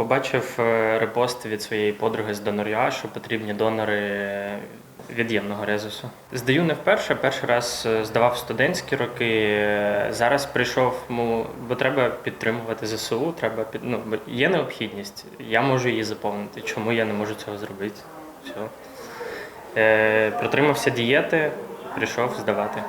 Побачив е, репост від своєї подруги з донор'я, що потрібні донори від ємного резусу. Здаю не вперше, перший раз е, здавав студентські роки. Е, Зараз прийшов, бо треба підтримувати ЗСУ, треба під, ну, є необхідність. Я можу її заповнити. Чому я не можу цього зробити? Все. Е, протримався дієти, прийшов здавати.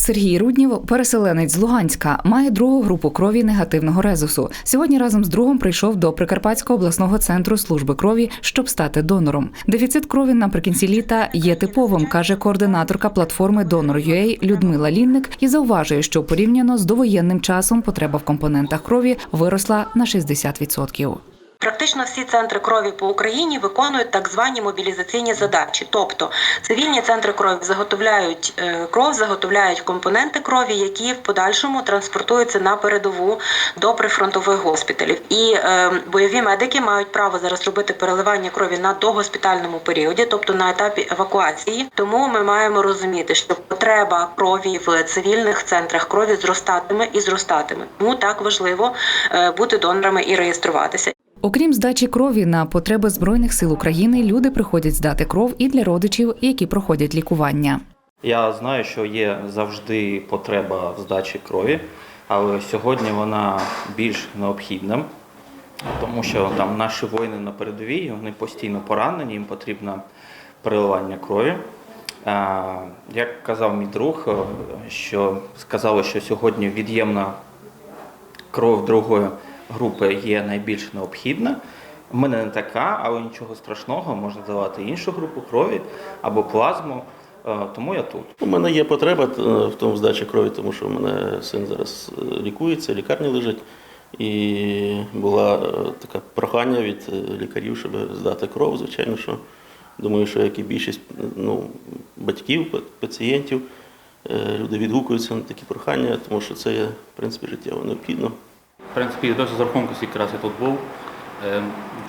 Сергій Руднів, переселенець з Луганська, має другу групу крові негативного резусу. Сьогодні разом з другом прийшов до Прикарпатського обласного центру служби крові, щоб стати донором. Дефіцит крові наприкінці літа є типовим, каже координаторка платформи Donor.ua Людмила Лінник і зауважує, що порівняно з довоєнним часом потреба в компонентах крові виросла на 60%. Практично всі центри крові по Україні виконують так звані мобілізаційні задачі. Тобто цивільні центри крові заготовляють е, кров, заготовляють компоненти крові, які в подальшому транспортуються на передову до прифронтових госпіталів. І е, бойові медики мають право зараз робити переливання крові на догоспітальному періоді, тобто на етапі евакуації. Тому ми маємо розуміти, що потреба крові в цивільних центрах крові зростатиме і зростатиме. Тому так важливо е, бути донорами і реєструватися. Окрім здачі крові на потреби збройних сил України, люди приходять здати кров і для родичів, які проходять лікування. Я знаю, що є завжди потреба в здачі крові, але сьогодні вона більш необхідна, тому що там наші воїни на передовій, вони постійно поранені, їм потрібно переливання крові. Як казав мій друг, е, що сказали, що сьогодні від'ємна кров другої групи є найбільш необхідна. У мене не така, але нічого страшного, можна давати іншу групу крові або плазму, е, тому я тут. У мене є потреба е, в тому здачі крові, тому що у мене син зараз е, лікується, лікарні лежить. І була е, така прохання від лікарів, щоб здати кров. Звичайно, що думаю, що як і більшість ну, батьків, пацієнтів, люди відгукуються на такі прохання, тому що це є в принципі життєво необхідно. В принципі, досить з рахунку, скільки раз я тут був. Е,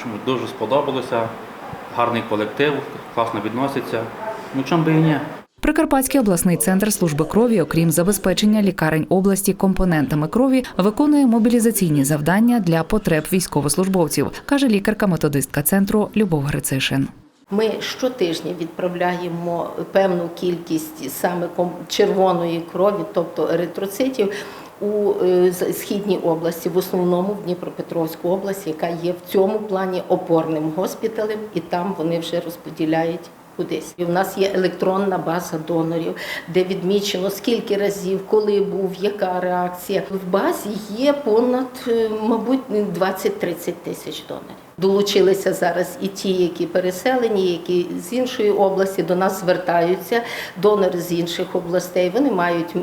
Чому дуже сподобалося. Гарний колектив, класно відноситься. Ну чому би і ні? Прикарпатський обласний центр служби крові, окрім забезпечення лікарень області компонентами крові, виконує мобілізаційні завдання для потреб військовослужбовців, каже лікарка-методистка центру Любов Грицишин. Ми щотижня відправляємо певну кількість саме червоної крові, тобто еритроцитів, у е, східній області, в основному в Дніпропетровську область, яка є в цьому плані опорним госпіталем, і там вони вже розподіляють. Кудись і в нас є електронна база донорів, де відмічено скільки разів, коли був, яка реакція. В базі є понад, е, мабуть, 20-30 тисяч донорів. Долучилися зараз і ті, які переселені, які з іншої області до нас звертаються, донори з інших областей. Вони мають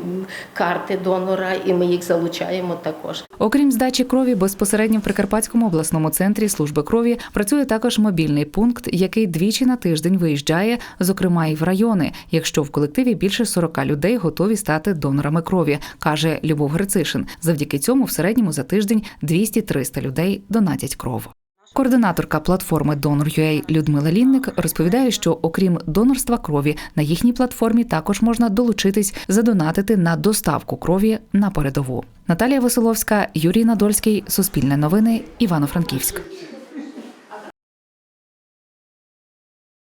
карти донора, і ми їх залучаємо також. Окрім здачі крові, безпосередньо в Прикарпатському обласному центрі служби крові працює також мобільний пункт, який двічі на тиждень виїжджає, зокрема і в райони, якщо в колективі більше 40 людей готові стати донорами крові, каже Любов Грицишин. Завдяки цьому в середньому за тиждень 200-300 людей донатять кров. Координаторка платформи Donor.ua Людмила Лінник розповідає, що окрім донорства крові на їхній платформі також можна долучитись задонатити на доставку крові на передову. Наталія Василовська, Юрій Надольський, Суспільне новини, Івано-Франківськ.